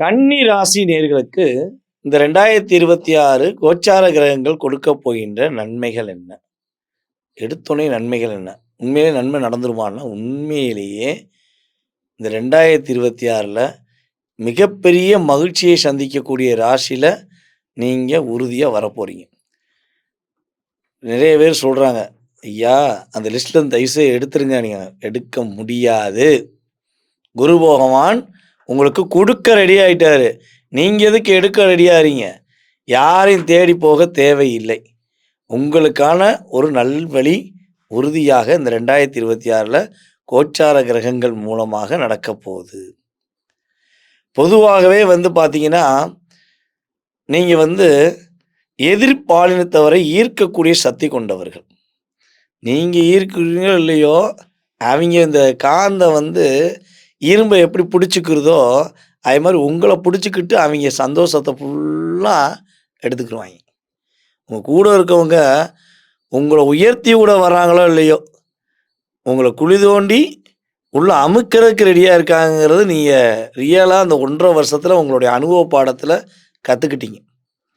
கன்னி ராசி நேர்களுக்கு இந்த ரெண்டாயிரத்தி இருபத்தி ஆறு கோச்சார கிரகங்கள் கொடுக்க போகின்ற நன்மைகள் என்ன? எடுத்தோடனே நன்மைகள் என்ன? உண்மையிலே நன்மை நடந்துருமான்னா உண்மையிலேயே இந்த ரெண்டாயிரத்தி இருபத்தி ஆறில் மிகப்பெரிய மகிழ்ச்சியை சந்திக்கக்கூடிய ராசியில் நீங்கள் உறுதியாக வரப்போகிறீங்க நிறைய பேர் சொல்கிறாங்க ஐயா அந்த லிஸ்ட்டில் தயவுசெய்து எடுத்துருங்க. நீங்கள் எடுக்க முடியாது. குரு பகவான் உங்களுக்கு கொடுக்க ரெடி ஆயிட்டாரு. நீங்கள் எதுக்கு எடுக்க ரெடியாகிறீங்க யாரையும் தேடி போக தேவையில்லை. உங்களுக்கான ஒரு நல்வழி உறுதியாக இந்த ரெண்டாயிரத்தி இருபத்தி ஆறில் கோச்சார கிரகங்கள் மூலமாக நடக்க போகுது. பொதுவாகவே வந்து பார்த்தீங்கன்னா நீங்கள் வந்து எதிர்பாலினத்தவரை ஈர்க்கக்கூடிய சக்தி கொண்டவர்கள். நீங்கள் ஈர்க்கிறீங்களோ இல்லையோ அவங்க இந்த காந்த வந்து இரும்பை எப்படி பிடிச்சிக்கிறதோ அதே மாதிரி உங்களை பிடிச்சிக்கிட்டு அவங்க சந்தோஷத்தை ஃபுல்லாக எடுத்துக்கிடுவாங்க உங்கள் கூட இருக்கவங்க உங்களை உயர்த்தி கூட வர்றாங்களோ இல்லையோ உங்களை குழி தோண்டி உள்ள அமுக்கிறதுக்கு ரெடியாக இருக்காங்கிறது நீங்கள் ரியலாக அந்த ஒன்றரை வருஷத்தில் உங்களுடைய அனுபவ பாடத்தில் கற்றுக்கிட்டீங்க